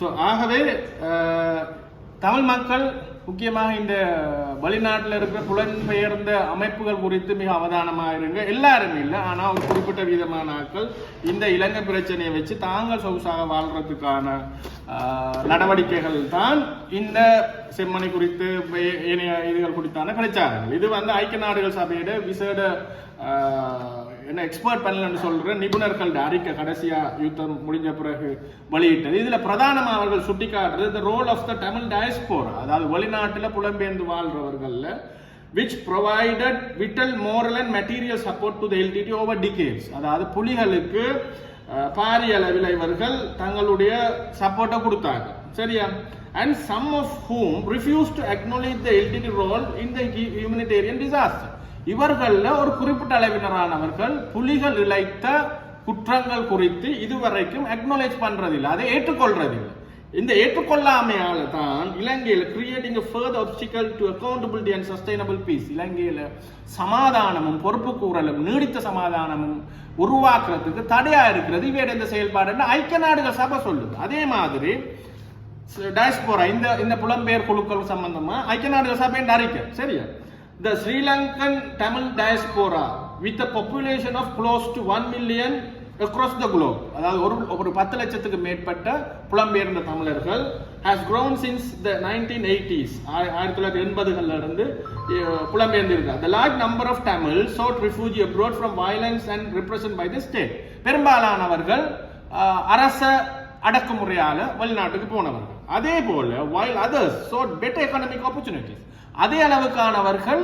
So ஆகவே தமிழ் மக்கள் முக்கியமாக இந்த வெளிநாட்டில் இருக்கிற புலம்பெயர்ந்த அமைப்புகள் குறித்து மிக அவதானமாக இருங்க. எல்லாருமே இல்லை ஆனால் ஒரு குறிப்பிட்ட விதமான ஆட்கள் இந்த இலங்கை பிரச்சனையை வச்சு தாங்கள் சொகுசாக வாழ்கிறதுக்கான நடவடிக்கைகள் தான் இந்த செம்மணி குறித்து ஏனைய இதுகள் குறித்தான பிரச்சாரங்கள். இது வந்து ஐக்கிய நாடுகள் சபையோட விசேட என்ன எக்ஸ்பர்ட் பேனல்னு சொல்ற நிபுணர்கள் அறிக்கை கடைசியா யுத்தம் முடிஞ்ச பிறகு வெளியிட்டது. இதுல பிரதானமா அவர்கள் சுட்டிக்காட்டுறது the role of the Tamil diaspora அதாவது வெளிநாட்டுல புலம்பெயர்ந்து வாழ்றவர்கள்ல which provided vital moral and material support to the LTT over அதாவது புலிகளுக்கு பாரிய அளவில் இவர்கள் தங்களுடைய சப்போர்ட்டை கொடுத்தாங்க சரியா? And some of whom refuse to acknowledge the LTTE role in the humanitarian disaster இவர்களில் ஒரு குறிப்பிட்ட அளவினரானவர்கள் புலிகள் இழைத்த குற்றங்கள் குறித்து இதுவரைக்கும் அக்னாலேஜ் பண்றதில்லை. அதை ஏற்றுக்கொள்றதில்லை. இந்த ஏற்றுக்கொள்ளாமையால தான் இலங்கையில் creating further obstacle to accountability and sustainable peace peace. இலங்கையில சமாதானமும் பொறுப்பு கூறலும் நீடித்த சமாதானமும் உருவாக்குறதுக்கு தடையா இருக்கிறது. இவையோட இந்த செயல்பாடு ஐக்கிய நாடுகள் சபை சொல்லுது. அதே மாதிரி டயஸ்போரா இந்த இந்த புலம்பெயர் குழுக்கள் சம்பந்தமா ஐக்கிய நாடுகள் சபையின் அறிக்கை. சரியா? The Sri Lankan Tamil diaspora with a population of close to 1 million across the globe அதாவது ஒரு ஒரு பத்து லட்சத்துக்கு மேற்பட்ட புலம்பெயர்ந்த தமிழர்கள் has grown since the 1980s ஆய- ஆயிரத்தி தொள்ளாயிரத்தி எண்பதுகள்ல இருந்து அஹ், புலம்பெயர்ந்து இருக்காங்க the large number of Tamils sought refuge abroad from violence and repression by the state பெரும்பாலானவர்கள் அஹ், அரச அடக்குமுறையால வெளிநாட்டுக்கு போனவர்கள் அதே போல while others sought better economic opportunities அதே அளவுக்கானவர்கள்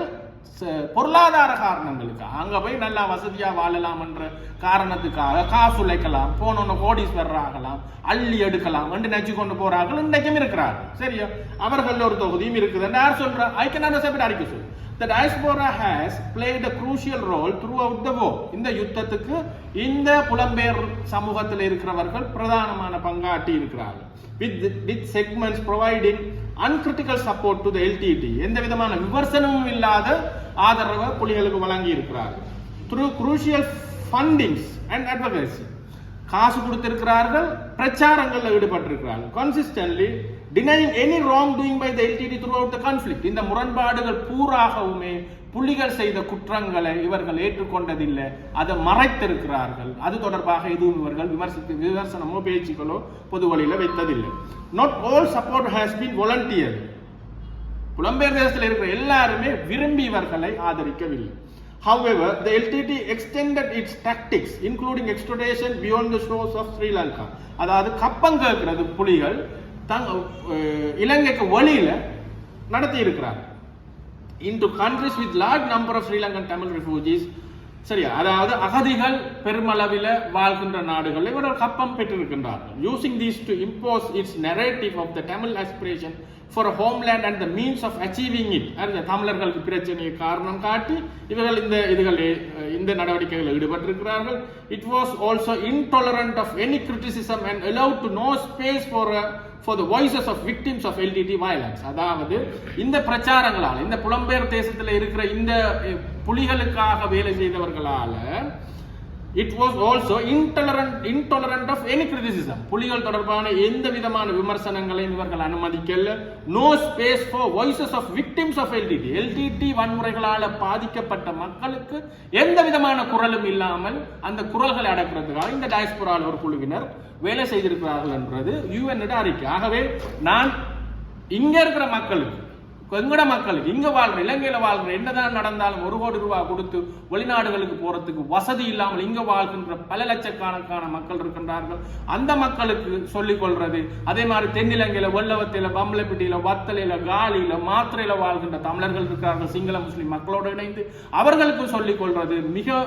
ச- பொருளாதார காரணங்களுக்கு அங்க போய் நல்லா வசதியா வாழலாம் என்ற காரணத்துக்காக காசு உழைக்கலாம் போனோன்னு கோடீஸ்வரர் ஆகலாம் அள்ளி எடுக்கலாம் என்று நினைச்சு கொண்டு போறார்கள் இன்றைக்கும் இருக்கிறார்கள். சரியா? அவர்கள் ஒரு தொகுதியும் இருக்குது. யார் சொல்ற? ஐக்கிய நாடு சபை அறிக்கை சொல்லு The diaspora has played a crucial role throughout the war. இந்த யுத்தத்துக்கு இந்த புலம்பெயர் சமூகத்தில் இருக்கிறவர்கள் பிரதானமான பங்காட்டி இருக்கிறார்கள் with with segments providing uncritical support to the LTTE எந்த விதமான விமர்சனமும் இல்லாத ஆதரவை புலிகளுக்கு வழங்கி இருக்கிறார்கள் through crucial fundings and advertising காசு கொடுத்திருக்கிறார்கள் பிரச்சாரங்களில் ஈடுபட்டிருக்கிறார்கள். Consistently denying any wrongdoing by the LTTE throughout the conflict இந்த முரண்பாடுகள் பூராகவுமே புலிகள் செய்த குற்றங்களை இவர்கள் ஏற்றுக்கொண்டதில்லை. அதை மறைத்திருக்கிறார்கள். அது தொடர்பாக எதுவும் இவர்கள் விமர்சித்து விமர்சனமோ பேச்சுக்களோ பொது வழியில வைத்ததில்லை. Not all support has been volunteer புலம்பெயர் தேசத்தில் இருக்கிற எல்லாருமே விரும்பி இவர்களை ஆதரிக்கவில்லை. However, the LTT extended its tactics, including extradition beyond the shores of Sri Lanka. அதாவது கப்பம் இருக்கிறது புலிகள் தங் இலங்கைக்கு வழியில் நடத்தி இருக்கிறார் into countries with large number of Sri Lankan Tamil refugees சரியா அதாவது அகதிகள் பெருமளவில் வாழ்கின்ற நாடுகள் இவர்கள் கப்பம் பெற்றிருக்கின்றார்கள் using these to impose its narrative of the Tamil aspiration for homeland and the means of achieving it அந்த தமிழர்களுக்கு பிரச்சனையை காரணம் காட்டி இவர்கள் இந்த இதுகள் இந்த நடவடிக்கைகளில் ஈடுபட்டிருக்கிறார்கள் it was also intolerant of any criticism and allow to no space for for the voices of victims of LTTE violence அதாவது இந்த பிரச்சாரங்களால் இந்த புலம்பெயர் தேசத்தில் இருக்கிற இந்த புலிகளுக்காக வேலை செய்தவர்களால் it was also intolerant intolerant of any criticism புலிகள் தொடர்பான எந்த விதமான விமர்சனங்களையும் இவர்கள் அனுமதிக்கல. No space for voices of victims of LTTE LTTE வன்முறைகளால் பாதிக்கப்பட்ட மக்களுக்கு எந்த விதமான குரலும் இல்லாமல் அந்த குரல்களை அடக்கிறதுக்காக இந்த டயஸ்போரால் ஒரு குழுவினர் வேலை செய்திருக்கிறார்கள் என்றது யுஎன் அறிக்கை. ஆகவே நான் இங்க இருக்கிற மக்களுக்கு எங்கட மக்களுக்கு இங்க வாழ்ற இலங்கையில வாழ்ற என்னதான் நடந்தாலும் ஒரு கோடி ரூபாய் கொடுத்து வெளிநாடுகளுக்கு போறதுக்கு வசதி இல்லாமல் இங்க வாழ்கின்ற பல லட்சக்கணக்கான மக்கள் இருக்கின்றார்கள். அந்த மக்களுக்கு சொல்லிக் கொள்றது அதே மாதிரி தென்னிலங்கையில வெள்ளவத்தில பம்பளப்பிட்டியில வத்தலையில காலியில மாத்திரையில வாழ்கின்ற தமிழர்கள் இருக்கிறார்கள் சிங்கள முஸ்லிம் மக்களோடு இணைந்து அவர்களுக்கு சொல்லிக் கொள்றது மிக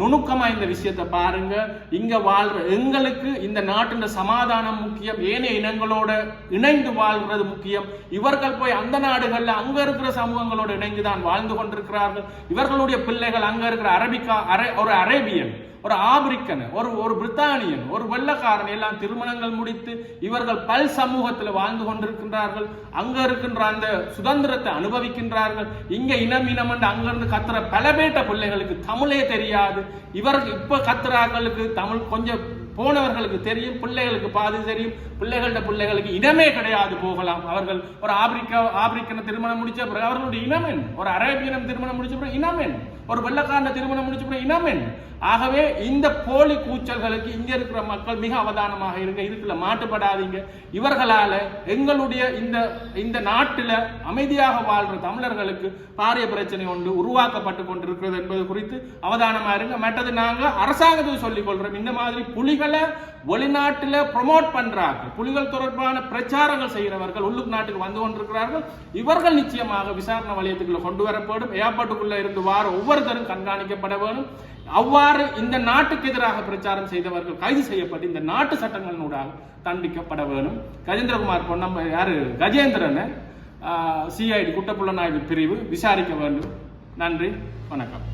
நுணுக்கமாக இந்த விஷயத்தை பாருங்க. இங்கே வாழ்ற எங்களுக்கு இந்த நாட்டின் சமாதானம் முக்கியம். ஏனைய இனங்களோட இணைந்து வாழ்கிறது முக்கியம். இவர்கள் போய் அந்த நாடுகளில் அங்கே இருக்கிற சமூகங்களோடு இணைந்து தான் வாழ்ந்து கொண்டிருக்கிறார்கள். இவர்களுடைய பிள்ளைகள் அங்கே இருக்கிற அரபிக்கா அரே ஒரு அரேபியன் ஒரு ஆப்பிரிக்கன் ஒரு ஒரு பிரித்தானியன் ஒரு வெள்ளக்காரன் எல்லாம் திருமணங்கள் முடித்து இவர்கள் பல் சமூகத்தில் வாழ்ந்து கொண்டிருக்கின்றார்கள். அங்க இருக்கின்ற அந்த சுதந்திரத்தை அனுபவிக்கின்றார்கள். இங்க இனம் இனம் என்று அங்கிருந்து கத்துற பல பேட்ட பிள்ளைகளுக்கு தமிழே தெரியாது. இவருக்கு இப்போ கத்துறாங்களுக்கு தமிழ் கொஞ்சம் போனவர்களுக்கு தெரியும் பிள்ளைகளுக்கு பாதி தெரியும். பிள்ளைகளோட பிள்ளைகளுக்கு இனமே கிடையாது போகலாம். அவர்கள் ஒரு ஆப்பிரிக்கா ஆப்பிரிக்கனை திருமணம் முடிச்ச பிறகு அவர்களுடைய இனம் என்ன? ஒரு அரேபியனம் திருமணம் முடிச்ச பிறகு இனம் என்ன? ஒரு வெள்ளக்காரன திருமணம் முடிச்ச பிறகு இனம் என்ன? ஆகவே இந்த போலி கூச்சல்களுக்கு இங்கே இருக்கிற மக்கள் மிக அவதானமாக இருங்க இதுக்குள்ள மாட்டுப்படாதீங்க. இவர்களால் எங்களுடைய இந்த இந்த நாட்டில் அமைதியாக வாழ்கிற தமிழர்களுக்கு பாரிய பிரச்சனை ஒன்று உருவாக்கப்பட்டு கொண்டிருக்கிறது என்பது குறித்து அவதானமாக இருங்க. மற்றது நாங்கள் அரசாங்கத்துக்கு சொல்லிக் கொள்கிறோம் இந்த மாதிரி புலிகளை வெளிநாட்டில் ப்ரொமோட் பண்ணுறாங்க புலிகள் தொடர்பான பிரச்சாரங்கள் செய்கிறவர்கள் உள்ளுக்கு நாட்டுக்கு வந்து கொண்டிருக்கிறார்கள். இவர்கள் நிச்சயமாக விசாரணை வலயத்துக்குள்ள கொண்டு வரப்படும். ஏர்போர்ட்டுக்குள்ள இருந்து வார ஒவ்வொருத்தரும் கண்காணிக்கப்பட வேண்டும். அவ்வாறு இந்த நாட்டுக்கு எதிராக பிரச்சாரம் செய்தவர்கள் கைது செய்யப்பட்டு இந்த நாட்டு சட்டங்களினூடாக தண்டிக்கப்பட வேணும் கஜேந்திரகுமார் பொன்னம் யாரு? கஜேந்திரனை சிஐடி குற்றப்புலனாய்வு பிரிவு விசாரிக்க வேண்டும். நன்றி வணக்கம்.